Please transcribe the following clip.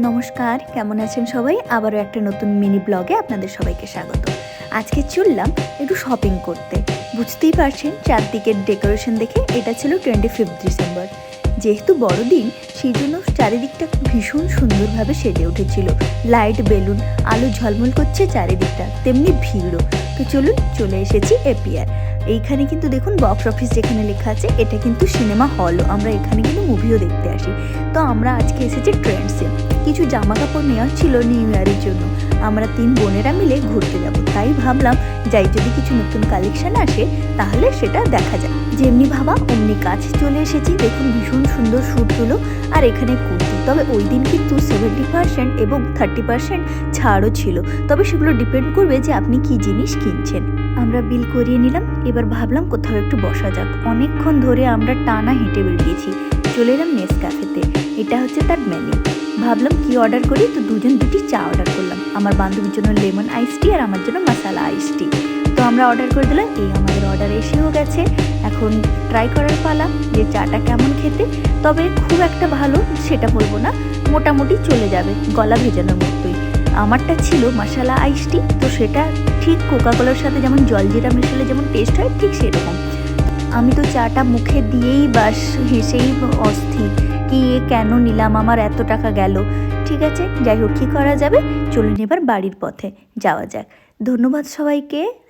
নমস্কার, কেমন আছেন সবাই? আবারও একটা নতুন মিনি ব্লগে আপনাদের সবাইকে স্বাগত। আজকে চললাম একটু শপিং করতে। বুঝতেই পারছেন, চারদিকের ডেকোরেশন দেখে এটা ছিল টোয়েন্টি ফিফথ ডিসেম্বর যেহেতু বড়দিন, সেই জন্য চারিদিকটা ভীষণ সুন্দরভাবে সেজে উঠেছিল। লাইট বেলুন আলো ঝলমল করছে চারিদিকটা, তেমনি ভিড়ও। তো চলুন, চলে এসেছি এপিআর এইখানে কিন্তু দেখুন বক্স অফিস যেখানে লেখা আছে, এটা কিন্তু সিনেমা হলও আমরা এখানে কিন্তু মুভিও দেখতে আসি। তো আমরা আজকে এসেছি ট্রেন্ডসে কিছু জামা কাপড় নেওয়ার ছিল নিউ ইয়ারের জন্য। আমরা তিন বোনেরা মিলে ঘুরতে যাব। তাই ভাবলাম, যাই যদি কিছু নতুন কালেকশন আসে, তাহলে সেটা দেখা যায় যেমনি ভাবা, অমনি কাজ চলে এসেছি। দেখুন, ভীষণ সুন্দর শ্যুটগুলো আর এখানে কুর্তি। তবে ওই দিন কিন্তু সেভেন্টি পার্সেন্ট এবং থার্টি পার্সেন্ট ছাড়ও ছিল। তবে সেগুলো ডিপেন্ড করবে যে আপনি কি জিনিস কিনছেন। আমরা বিল করিয়ে নিলাম। এবার ভাবলাম কোথাও একটু বসা যাক। অনেকক্ষণ ধরে আমরা টানা হেঁটে বেরিয়েছি। চলে এলাম নেস ক্যাফেতে এটা হচ্ছে তার মেনু ভাবলাম কি অর্ডার করি? তো দুজন দুটি চা অর্ডার করলাম। আমার বান্ধবীর জন্য লেমন আইস টি আর আমার জন্য মশালা আইস টি তো আমরা অর্ডার করে দিলাম। এই আমাদের অর্ডার এসেও গেছে। এখন ট্রাই করার পালা যে চাটা কেমন খেতে। তবে খুব একটা ভালো সেটা বলব না। মোটামুটি চলে যাবে, গলা ভেজানোর মতোই। আমারটা ছিল মশালা আইস টি তো সেটা ঠিক কোকাকোলার সাথে যেমন জলজিরা মেশালে যেমন টেস্ট হয়, ঠিক সেরকম। আমি তো চাটা মুখে দিয়েই বাস, হেসেই অস্থির। কি এ কেন নিলাম? আমার এত টাকা গেল। ঠিক আছে, যাই হোক, কী করা যাবে? চলুন এবার বাড়ির পথে যাওয়া যাক। ধন্যবাদ সবাইকে।